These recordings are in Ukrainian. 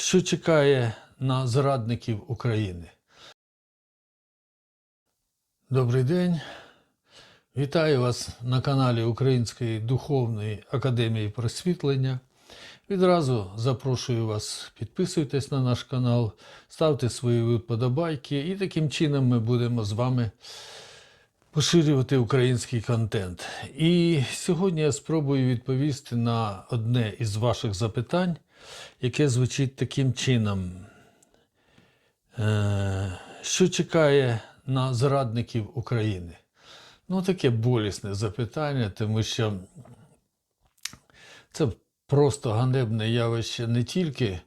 Що чекає на зрадників України? Добрий день. Вітаю вас на каналі Української духовної академії просвітлення. Відразу запрошую вас, підписуйтесь на наш канал, ставте свої вподобайки, і таким чином ми будемо з вами поширювати український контент. І сьогодні я спробую відповісти на одне із ваших запитань, яке звучить таким чином. Е, Що чекає на зрадників України? Ну, таке болісне запитання, тому що це просто ганебне явище не тільки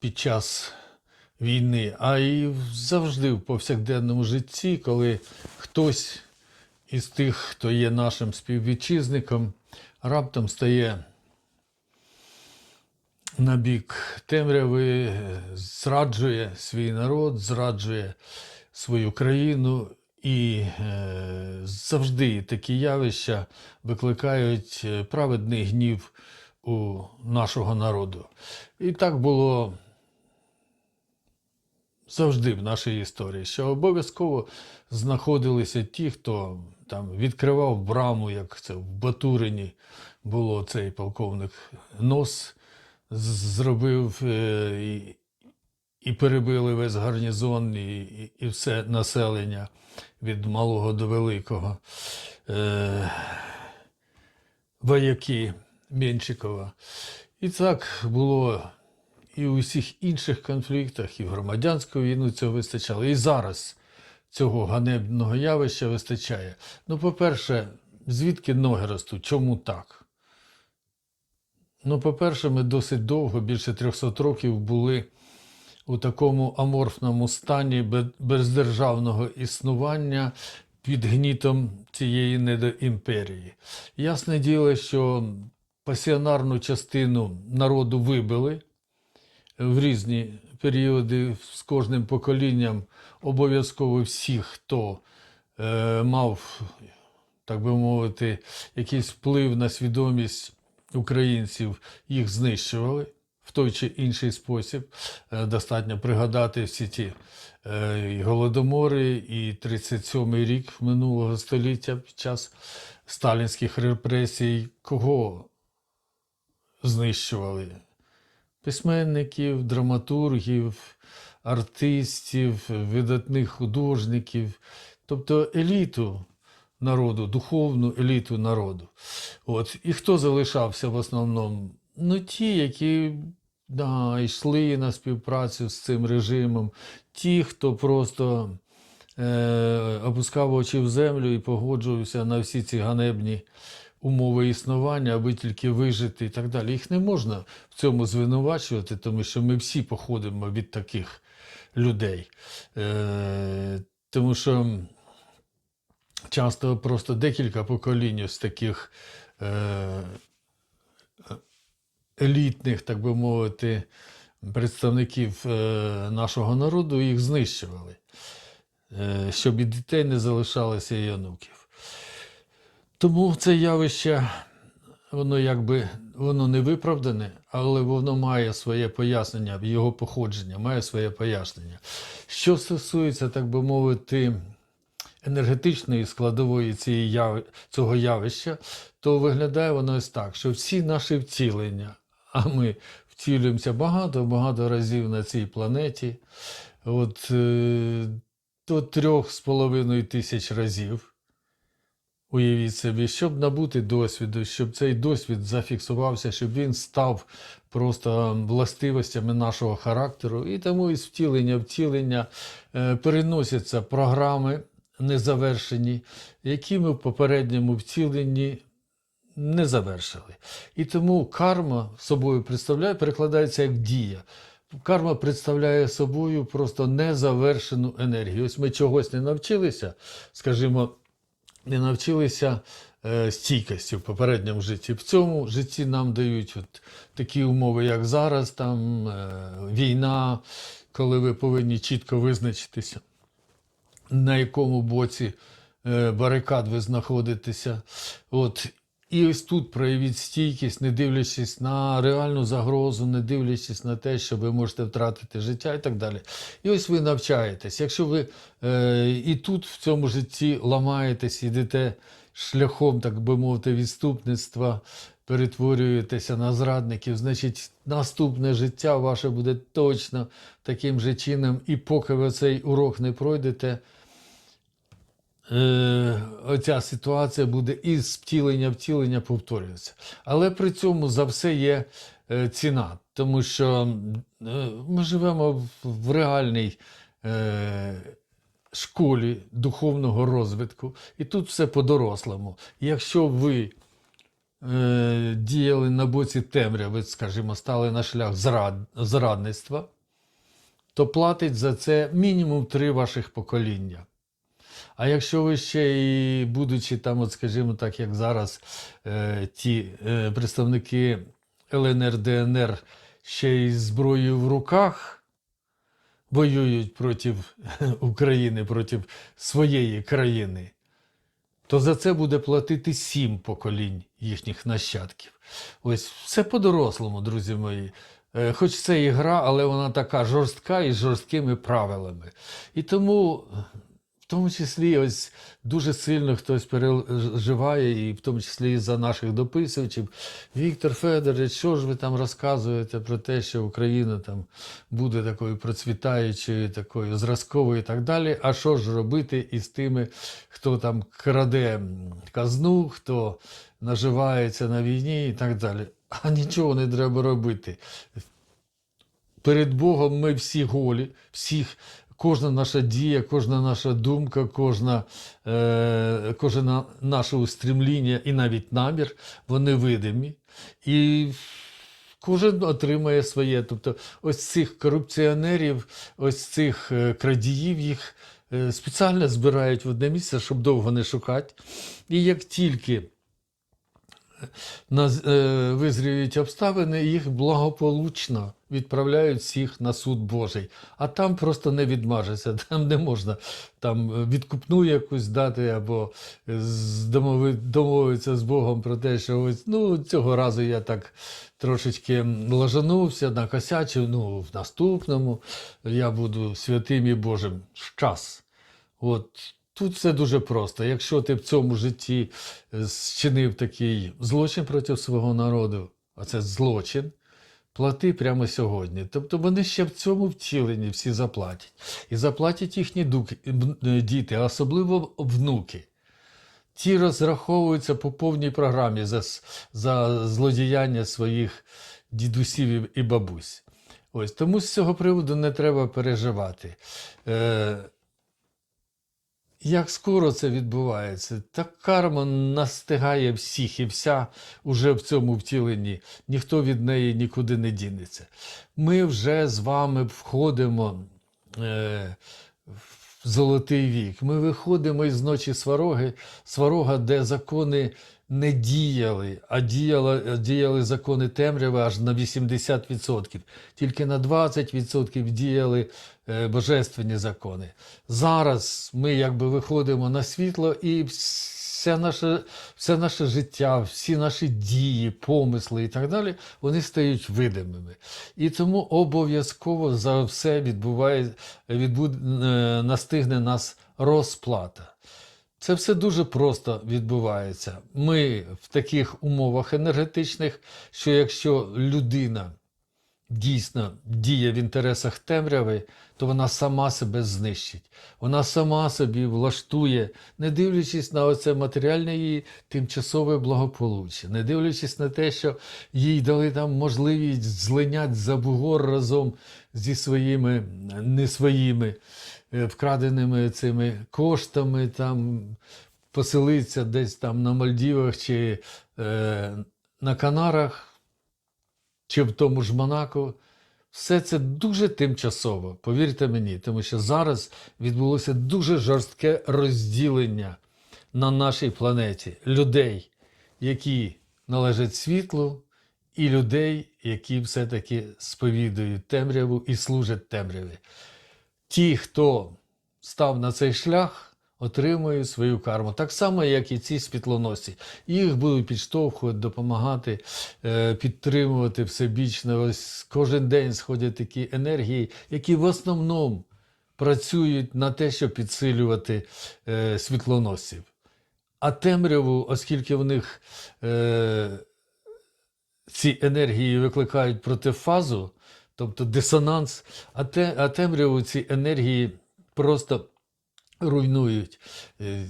під час війни, а й завжди в повсякденному житті, коли хтось із тих, хто є нашим співвітчизником, раптом стає на бік темряви, зраджує свій народ, зраджує свою країну. І е, завжди такі явища викликають е, праведний гнів у нашого народу. І так було завжди в нашій історії, що обов'язково знаходилися ті, хто там відкривав браму, як це в Батурині було цей полковник Нос, зробив е, і, і перебили весь гарнізон і, і, все населення від малого до великого. Е, вояки Меншикова. І так було і у всіх інших конфліктах, і в громадянську війну цього вистачало. І зараз цього ганебного явища вистачає. Ну, по-перше, звідки ноги ростуть? Чому так? Ну, по-перше, ми досить довго, більше 300 років, були у такому аморфному стані бездержавного існування під гнітом цієї недоімперії. Ясне діло, що пасіонарну частину народу вибили в різні періоди з кожним поколінням обов'язково всіх, хто е, мав, так би мовити, якийсь вплив на свідомість українців, їх знищували в той чи інший спосіб. Е, Достатньо пригадати всі ті е, голодомори, і 37-й рік минулого століття під час сталінських репресій, кого знищували? Письменників, драматургів, артистів, видатних художників, тобто еліту народу, духовну еліту народу. От. І хто залишався в основному? Ну, ті, які да, йшли на співпрацю з цим режимом, ті, хто просто е, опускав очі в землю і погоджувався на всі ці ганебні умови існування, аби тільки вижити і так далі. Їх не можна в цьому звинувачувати, тому що ми всі походимо від таких людей. Е, тому що часто просто декілька поколінь з таких е, елітних, так би мовити, представників е, нашого народу їх знищували, е, щоб і дітей не залишалося, і онуків. Тому це явище, воно якби воно не виправдане, але воно має своє пояснення, його походження, має своє пояснення. Що стосується, так би мовити, енергетичної складової цієї яви, цього явища, то виглядає воно ось так, що всі наші втілення, а ми втілюємося багато-багато разів на цій планеті, от е, до трьох з половиною тисяч разів. Уявіть собі, щоб набути досвіду, щоб цей досвід зафіксувався, щоб він став просто властивостями нашого характеру. І тому із втілення втілення е, переносяться програми незавершені, які ми в попередньому втіленні не завершили. І тому карма собою представляє, перекладається як дія. Карма представляє собою просто незавершену енергію. Ось ми чогось не навчилися, скажімо, не навчилися е, стійкості в попередньому житті. В цьому житті нам дають от такі умови, як зараз, там е, війна, коли ви повинні чітко визначитися, на якому боці е, барикад ви знаходитеся. От. І ось тут проявіть стійкість, не дивлячись на реальну загрозу, не дивлячись на те, що ви можете втратити життя і так далі. І ось ви навчаєтесь. Якщо ви е, і тут в цьому житті ламаєтесь, йдете шляхом, так би мовити, відступництва, перетворюєтеся на зрадників, значить наступне життя ваше буде точно таким же чином. І поки ви цей урок не пройдете, е, оця ситуація буде із втілення втілення повторюється. Але при цьому за все є е, ціна, тому що е, ми живемо в, реальній школі духовного розвитку, і тут все по-дорослому. Якщо ви діяли на боці темряви, скажімо, стали на шлях зрад, зрадництва, то платить за це мінімум три ваших покоління. А якщо ви ще і будучи там, от скажімо так, як зараз е, ті е, представники ЛНР, ДНР ще й зброєю в руках воюють проти України, проти своєї країни, то за це буде платити сім поколінь їхніх нащадків. Ось все по-дорослому, друзі мої. Е, Хоч це і гра, але вона така жорстка і жорсткими правилами. І тому, в тому числі, ось дуже сильно хтось переживає, і в тому числі і за наших дописувачів. Віктор Федорович, що ж ви там розказуєте про те, що Україна там буде такою процвітаючою, такою зразковою і так далі. А що ж робити із тими, хто там краде казну, хто наживається на війні і так далі? А нічого не треба робити. Перед Богом ми всі голі, всіх, кожна наша дія, кожна наша думка, кожна, е, кожне наше устремління і навіть намір, вони видимі. І кожен отримає своє. Тобто, ось цих корупціонерів, ось цих е, крадіїв їх е, спеціально збирають в одне місце, щоб довго не шукати. І як тільки е, визріють обставини, їх благополучно відправляють всіх на суд Божий. А там просто не відмажеться, там не можна там е, відкупну якусь дати або домовитися з Богом про те, що ось ну цього разу я так трошечки лажанувся, накосячив. Ну, в наступному я буду святим і Божим. Щас. От тут все дуже просто. Якщо ти в цьому житті е, зчинив такий злочин проти свого народу, а це злочин, плати прямо сьогодні. Тобто вони ще в цьому втіленні всі заплатять. І заплатять їхні е, діти, а особливо внуки. Ті розраховуються по повній програмі за, за злодіяння своїх дідусів і бабусь. Ось тому з цього приводу не треба переживати. Е, як скоро це відбувається? Та карма настигає всіх і вся уже в цьому втіленні. Ніхто від неї нікуди не дінеться. Ми вже з вами входимо е, в золотий вік. Ми виходимо із ночі свароги, сварога, де закони не діяли, а діяли, діяли закони темряви аж на 80%. Тільки на 20% діяли е, божественні закони. Зараз ми якби виходимо на світло і все наше, все наше життя, всі наші дії, помисли і так далі, вони стають видимими. І тому обов'язково за все відбуває, відбуд, е, настигне нас розплата. Це все дуже просто відбувається. Ми в таких умовах енергетичних, що якщо людина дійсно діє в інтересах темряви, то вона сама себе знищить. Вона сама собі влаштує, не дивлячись на оце матеріальне її тимчасове благополуччя, не дивлячись на те, що їй дали там можливість злинять за бугор разом зі своїми не своїми е, вкраденими цими коштами, там поселитися десь там на Мальдівах чи е, на Канарах чи в тому ж Монако. Все це дуже тимчасово, повірте мені, тому що зараз відбулося дуже жорстке розділення на нашій планеті людей, які належать світлу, і людей, які все-таки сповідують темряву і служать темряві. Ті, хто став на цей шлях, отримують свою карму. Так само, як і ці світлоносці. Їх будуть підштовхувати, допомагати, е, підтримувати всебічно. Ось кожен день сходять такі енергії, які в основному працюють на те, щоб підсилювати е, світлоносців. А темряву, оскільки в них е, ці енергії викликають протифазу, тобто дисонанс, а, те, а темряву ці енергії просто руйнують. Е,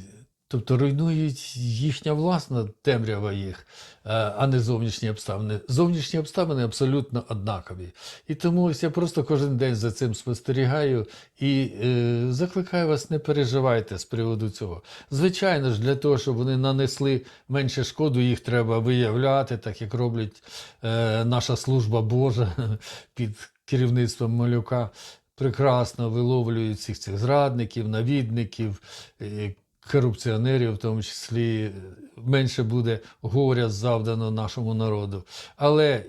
Тобто руйнують їхня власна темрява їх, е, а не зовнішні обставини. Зовнішні обставини абсолютно однакові. І тому ось я просто кожен день за цим спостерігаю і е, закликаю вас, не переживайте з приводу цього. Звичайно ж, для того, щоб вони нанесли менше шкоду, їх треба виявляти, так як роблять е, наша служба Божа під керівництвом малюка. Прекрасно виловлюють цих цих зрадників, навідників, е, корупціонерів, в тому числі менше буде горя завдано нашому народу. Але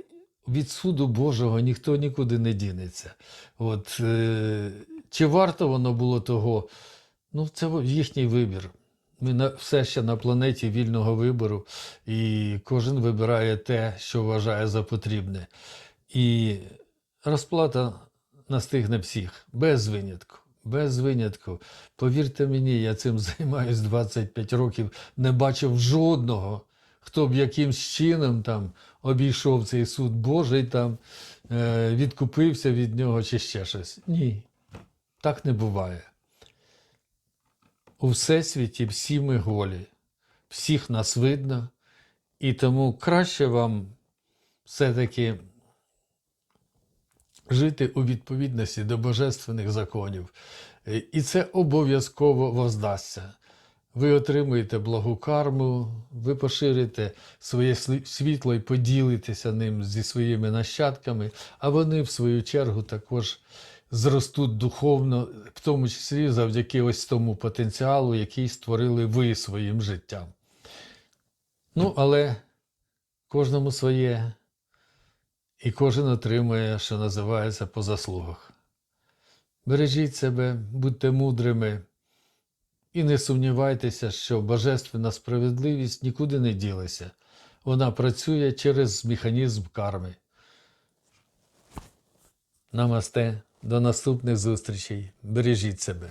від суду Божого ніхто нікуди не дінеться. От, е, чи варто воно було того? Ну, це їхній вибір. Ми на, все ще на планеті вільного вибору, і кожен вибирає те, що вважає за потрібне. І розплата настигне всіх, без винятку. Без винятку. Повірте мені, я цим займаюсь 25 років, не бачив жодного, хто б якимсь чином там обійшов цей суд Божий, там, е, відкупився від нього чи ще щось. Ні, так не буває. У всесвіті всі ми голі, всіх нас видно, і тому краще вам все-таки жити у відповідності до божественних законів. Е, І це обов'язково воздасться. Ви отримуєте благу карму, ви поширите своє світло і поділитеся ним зі своїми нащадками, а вони, в свою чергу, також зростуть духовно, в тому числі завдяки ось тому потенціалу, який створили ви своїм життям. Ну, але кожному своє, і кожен отримує, що називається, по заслугах. Бережіть себе, будьте мудрими і не сумнівайтеся, що божественна справедливість нікуди не ділася. Вона працює через механізм карми. Намасте, до наступних зустрічей. Бережіть себе.